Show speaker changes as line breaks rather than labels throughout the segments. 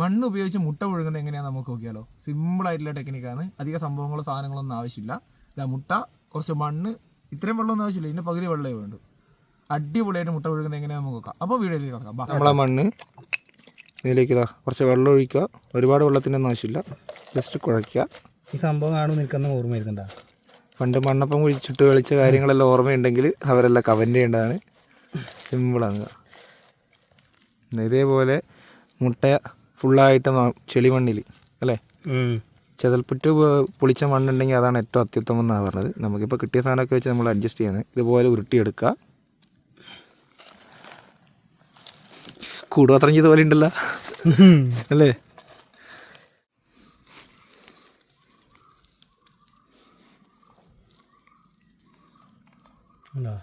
മണ്ണ് ഉപയോഗിച്ച് മുട്ട പുഴുങ്ങുന്നത് എങ്ങനെയാണെന്ന് നമുക്ക് നോക്കിയാലോ. സിമ്പിൾ ആയിട്ടുള്ള ടെക്നിക്കാണ് അധിക സംഭവങ്ങളോ സാധനങ്ങളൊന്നും ആവശ്യമില്ല. ഇതാ മുട്ട കുറച്ച് മണ്ണ് ഇത്രയും വെള്ളമൊന്നും ആവശ്യമില്ല. ഇതിന്റെ പകുതി വെള്ളമേ വേണ്ടു. അടിപൊളിയായിട്ട് മുട്ട പുഴുങ്ങുന്നത് എങ്ങനെയാണെന്ന് നമുക്ക് നോക്കാം. അപ്പോൾ വീഡിയോയിലേക്ക് കിടക്കാം. നമ്മളെ മണ്ണ് ഇതിലേക്ക് ഇതാ കുറച്ച് വെള്ളം ഒഴിക്കുക. ഒരുപാട് വെള്ളത്തിനൊന്നും ആവശ്യമില്ല. ജസ്റ്റ് കുഴയ്ക്കുക.
ഈ സംഭവം കാണുമ്പോൾ നിൽക്കുന്ന ഓർമ്മ വരുന്നുണ്ടാ?
പണ്ട് മണ്ണപ്പം കുഴിച്ചിട്ട് കളിച്ച കാര്യങ്ങളെല്ലാം ഓർമ്മയുണ്ടെങ്കിൽ അവരെല്ലാം കമന്റ് ചെയ്യേണ്ടതാണ്. സിമ്പിളാണ് ഇതേപോലെ മുട്ട ഫുള്ളായിട്ട് ചെളിമണ്ണിൽ അല്ലേ? ചെതൽപ്പുറ്റ് പൊളിച്ച മണ്ണുണ്ടെങ്കിൽ അതാണ് ഏറ്റവും അത്യുത്തമം എന്നാണ് പറഞ്ഞത്. നമുക്കിപ്പോൾ കിട്ടിയ സാധനമൊക്കെ വെച്ച് നമ്മൾ അഡ്ജസ്റ്റ് ചെയ്യുന്നത്. ഇതുപോലെ ഉരുട്ടിയെടുക്കുക. കൂടുപത്രം ചെയ്ത പോലെ ഉണ്ടല്ലോ. അല്ലേ?
ഉണ്ടോ?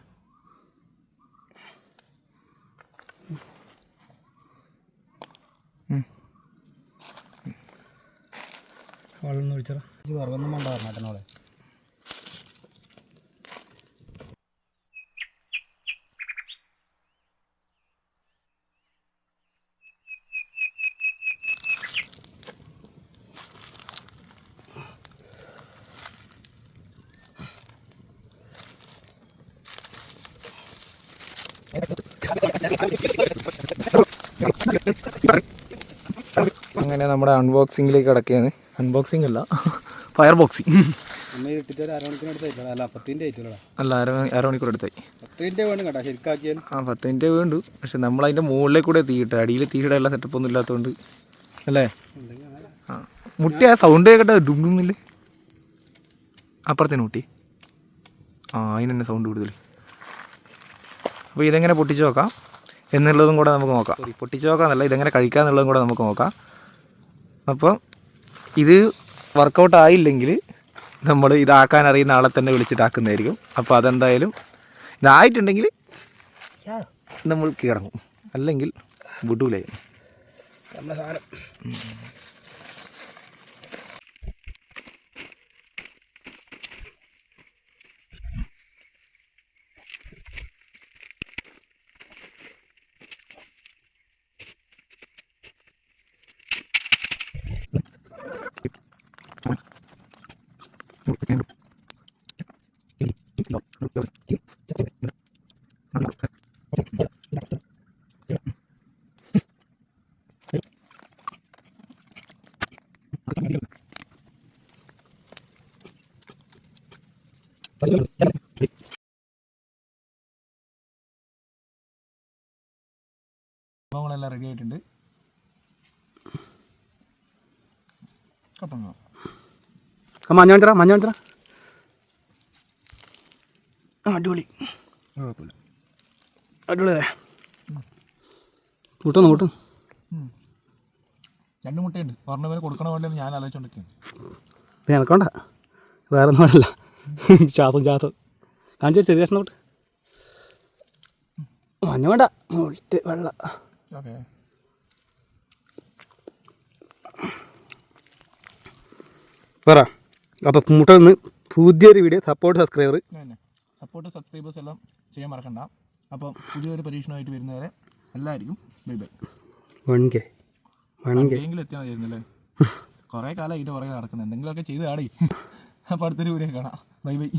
വെള്ളം ഒഴിച്ചോ വറവൊന്നും വേണ്ട പറഞ്ഞാട്ടനോളെ
അങ്ങനെ നമ്മുടെ അൺബോക്സിങ്ങിലേക്ക് കിടക്കുകയാണ്. അൺബോക്സിംഗ് അല്ല. ഫയർ
ബോക്സിംഗ് അല്ല പത്തിന്റെ
അല്ല അര അരമണിക്കൂർ എടുത്തായി ആ പത്ത് മിനിറ്റ് വേണ്ടു. പക്ഷെ നമ്മൾ അതിന്റെ മുകളിലേക്ക് കൂടെ തീയിട്ട് അടിയിൽ തീയുടെ എല്ലാ സെറ്റപ്പ് ഒന്നും ഇല്ലാത്തതുകൊണ്ട്. അല്ലേ? ആ. മുട്ടി ആ സൗണ്ട് കേട്ടെ ഡുംഡുന്നില്ലേ അപ്പുറത്തേന് മുട്ടി. ആ അതിന് തന്നെ സൗണ്ട് കൂടുതൽ. അപ്പോൾ ഇതെങ്ങനെ പൊട്ടിച്ച് നോക്കാം? എന്നുള്ളതും കൂടെ നമുക്ക് നോക്കാം. പൊട്ടിച്ച് നോക്കാം എന്നല്ല ഇതെങ്ങനെ കഴിക്കാം എന്നുള്ളതും കൂടെ നമുക്ക് നോക്കാം. അപ്പോൾ ഇത് വർക്കൗട്ട് ആയില്ലെങ്കിൽ നമ്മൾ ഇതാക്കാൻ അറിയുന്ന ആളെ തന്നെ വിളിച്ചിട്ടാക്കുന്നതായിരിക്കും. അപ്പോൾ അതെന്തായാലും ഇതായിട്ടുണ്ടെങ്കിൽ നമ്മൾ കിടങ്ങും അല്ലെങ്കിൽ വിടൂലേ.
നമ്മുടെ സാധനം.
സംഭവങ്ങളെല്ലാം റെഡി ആയിട്ടുണ്ട്. കപ്പങ്ങ
ആ മഞ്ഞ കാണിച്ചറ മഞ്ഞ കാണിച്ചറ അടിപൊളി.
കുഴപ്പമില്ല.
അടിപൊളി അല്ലേ? കൂട്ടുന്നു കൂട്ടും
രണ്ട് മുട്ടയുണ്ട്. ഒരെണ്ണം പോലെ കൊടുക്കണ ഞാൻ ആലോചിച്ചോണ്ടിരിക്കുന്നു.
ഇത് എനക്കൊണ്ട വേറെ ഒന്നും അല്ല ശ്വാസം ശ്വാസം. കാണിച്ചു ചെറിയ തൊട്ട് മഞ്ഞ വേണ്ട. ഒഴിച്ച് വെള്ള.
ഓക്കെ.
പറ. അപ്പോൾ മുട്ട നിന്ന് പുതിയൊരു video support subscriber
support subscribers എല്ലാം ചെയ്യാൻ മറക്കണ്ട. അപ്പം പുതിയൊരു പരീക്ഷണമായിട്ട് വരുന്നവരെ എല്ലാവർക്കും ബൈ ബൈ.
One K.
എത്തിയാൽ കുറേ കാലം ഇതിന്റെ പുറകെ നടക്കുന്നത് എന്തെങ്കിലുമൊക്കെ ചെയ്ത് ആടി അപ്പോൾ അടുത്തൊരു വീഡിയോ കാണാം. Bye bye.